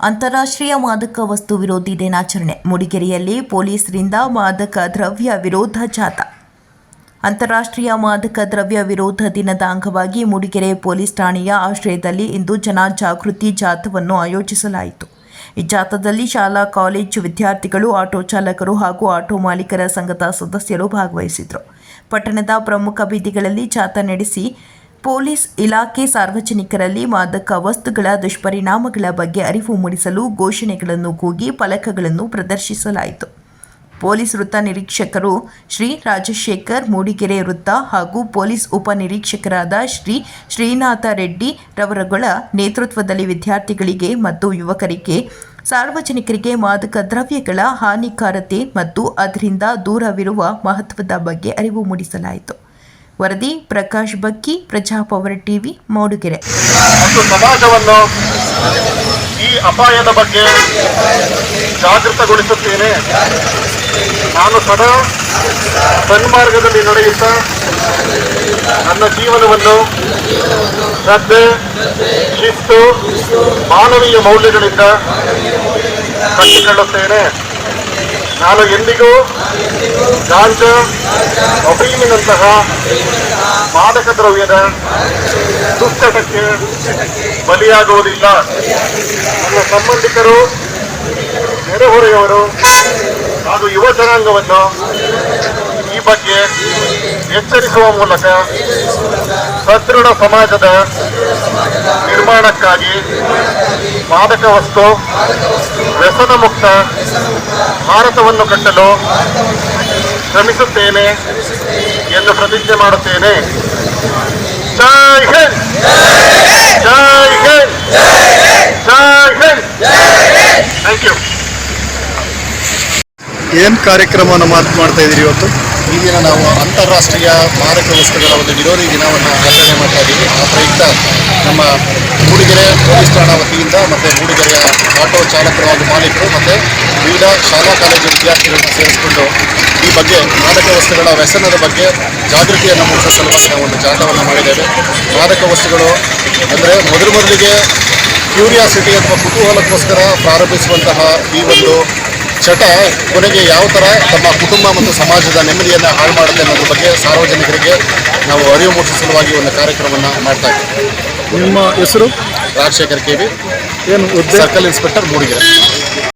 ಅಂತಾರಾಷ್ಟ್ರೀಯ ಮಾದಕ ವಸ್ತು ವಿರೋಧಿ ದಿನಾಚರಣೆ. ಮೂಡಿಗೆರೆಯಲ್ಲಿ ಪೊಲೀಸರಿಂದ ಮಾದಕ ದ್ರವ್ಯ ವಿರೋಧ ಜಾಥಾ. ಅಂತಾರಾಷ್ಟ್ರೀಯ ಮಾದಕ ದ್ರವ್ಯ ವಿರೋಧ ದಿನದ ಅಂಗವಾಗಿ ಮೂಡಿಗೆರೆ ಪೊಲೀಸ್ ಠಾಣೆಯ ಆಶ್ರಯದಲ್ಲಿ ಇಂದು ಜನಜಾಗೃತಿ ಜಾಥಾವನ್ನು ಆಯೋಜಿಸಲಾಯಿತು. ಈ ಜಾಥಾದಲ್ಲಿ ಶಾಲಾ, ಕಾಲೇಜು ವಿದ್ಯಾರ್ಥಿಗಳು, ಆಟೋ ಚಾಲಕರು ಹಾಗೂ ಆಟೋ ಮಾಲೀಕರ ಸಂಘದ ಸದಸ್ಯರು ಭಾಗವಹಿಸಿದರು ಪಟ್ಟಣದ ಪ್ರಮುಖ ಬೀದಿಗಳಲ್ಲಿ ಜಾಥಾ ನಡೆಸಿ ಪೊಲೀಸ್ ಇಲಾಖೆ ಸಾರ್ವಜನಿಕರಲ್ಲಿ ಮಾದಕ ವಸ್ತುಗಳ ದುಷ್ಪರಿಣಾಮಗಳ ಬಗ್ಗೆ ಅರಿವು ಮೂಡಿಸಲು ಘೋಷಣೆಗಳನ್ನು ಕೂಗಿ ಫಲಕಗಳನ್ನು ಪ್ರದರ್ಶಿಸಲಾಯಿತು. ಪೊಲೀಸ್ ವೃತ್ತ ನಿರೀಕ್ಷಕರು ಶ್ರೀ ರಾಜಶೇಖರ್, ಮೂಡಿಗೆರೆ ವೃತ್ತ ಹಾಗೂ ಪೊಲೀಸ್ ಉಪನಿರೀಕ್ಷಕರಾದ ಶ್ರೀ ಶ್ರೀನಾಥ ರೆಡ್ಡಿ ರವರಗಳ ನೇತೃತ್ವದಲ್ಲಿ ವಿದ್ಯಾರ್ಥಿಗಳಿಗೆ ಮತ್ತು ಯುವಕರಿಗೆ ಸಾರ್ವಜನಿಕರಿಗೆ ಮಾದಕ ದ್ರವ್ಯಗಳ ಹಾನಿಕಾರತೆ ಮತ್ತು ಅದರಿಂದ ದೂರವಿರುವ ಮಹತ್ವದ ಬಗ್ಗೆ ಅರಿವು ಮೂಡಿಸಲಾಯಿತು. ವರದಿ, ಪ್ರಕಾಶ್ ಬಕ್ಕಿ, ಪ್ರಜಾ ಪವರ್ ಟಿವಿ, ಮೂಡುಗೆರೆ. ಸಮಾಜವನ್ನು ಈ ಅಪಾಯದ ಬಗ್ಗೆ ಜಾಗೃತಗೊಳಿಸುತ್ತೇನೆ. ನಾನು ಸದಾ ಸನ್ಮಾರ್ಗದಲ್ಲಿ ನಡೆಯುತ್ತಾ ನನ್ನ ಜೀವನವನ್ನು ಶ್ರದ್ಧೆ, ಶಿಸ್ತು, ಮಾನವೀಯ ಮೌಲ್ಯಗಳಿಂದ ಕಟ್ಟಿಕೊಳ್ಳುತ್ತೇನೆ. ನಾನು ಎಂದಿಗೂ ಗಾಂಜಾ ಅಫೀಮಿನಂತಹ ಮಾದಕ ದ್ರವ್ಯದ ದುಸ್ತಟಕ್ಕೆ ಬಲಿಯಾಗುವುದಿಲ್ಲ. ನನ್ನ ಸಂಬಂಧಿಕರು ನೆರೆಹೊರೆಯವರು ಹಾಗೂ ಯುವ ಜನಾಂಗವನ್ನು ಈ ಬಗ್ಗೆ ಎಚ್ಚರಿಸುವ ಮೂಲಕ ಸದೃಢ ಸಮಾಜದ ನಿರ್ಮಾಣಕ್ಕಾಗಿ ಮಾದಕ ವಸ್ತು, ವ್ಯಸನ ಮುಕ್ತ ಭಾರತವನ್ನು ಕಟ್ಟಲು ಶ್ರಮಿಸುತ್ತೇನೆ ಎಂದು ಪ್ರತಿಜ್ಞೆ ಮಾಡುತ್ತೇನೆ. ಜೈ ಹಿಂದ್! ಜೈ ಹಿಂದ್! ಜೈ ಹಿಂದ್! ಥ್ಯಾಂಕ್ ಯು ಏನು ಕಾರ್ಯಕ್ರಮವನ್ನು ಮಾತು ಮಾಡ್ತಾ ಇದ್ದೀರಿ ಇವತ್ತು? ಈ ದಿನ ನಾವು ಅಂತಾರಾಷ್ಟ್ರೀಯ ಮಾದಕ ವಸ್ತುಗಳ ಒಂದು ವಿರೋಧಿ ದಿನವನ್ನು ಆಚರಣೆ ಮಾಡ್ತಾ ಇದ್ದೀವಿ. ಆ ಪ್ರಯುಕ್ತ ನಮ್ಮ ಮೂಡಿಗೆರೆ ಪೊಲೀಸ್ ಠಾಣಾ ವತಿಯಿಂದ ಮತ್ತು ಮೂಡಿಗೆರೆಯ ಆಟೋ ಚಾಲಕರು ಹಾಗೂ ಮಾಲೀಕರು ಮತ್ತು ವಿವಿಧ ಶಾಲಾ ಕಾಲೇಜು ವಿದ್ಯಾರ್ಥಿಗಳನ್ನು ಸೇರಿಸಿಕೊಂಡು ಈ ಬಗ್ಗೆ ಮಾದಕ ವಸ್ತುಗಳ ವ್ಯಸನದ ಬಗ್ಗೆ ಜಾಗೃತಿಯನ್ನು ಮೂಡಿಸುವ ಸಲುವಾಗಿ ನಾವು ಒಂದು ಜಾಥವನ್ನು ಮಾಡಿದ್ದೇವೆ. ಮಾದಕ ವಸ್ತುಗಳು ಅಂದರೆ ಮೊದಲು ಮೊದಲಿಗೆ ಕ್ಯೂರಿಯಾಸಿಟಿ ಅಥವಾ ಕುತೂಹಲಕ್ಕೋಸ್ಕರ ಪ್ರಾರಂಭಿಸುವಂತಹ ಈ ಒಂದು ಚಟ ಕೊನೆಗೆ ಯಾವ ಥರ ತಮ್ಮ ಕುಟುಂಬ ಮತ್ತು ಸಮಾಜದ ನೆಮ್ಮದಿಯನ್ನು ಹಾಳು ಮಾಡುತ್ತೆ ಅನ್ನೋದ್ರ ಬಗ್ಗೆ ಸಾರ್ವಜನಿಕರಿಗೆ ನಾವು ಅರಿವು ಮೂಡಿಸುವ ಸಲುವಾಗಿ ಒಂದು ಕಾರ್ಯಕ್ರಮವನ್ನು ಮಾಡ್ತಾ ಇದ್ದೀವಿ. ನಿಮ್ಮ ಹೆಸರು? Rajashekhar K V. ಏನು ಸರ್ಕಲ್ ಇನ್ಸ್ಪೆಕ್ಟರ್ ಮೂಡಿಗೆರೆ.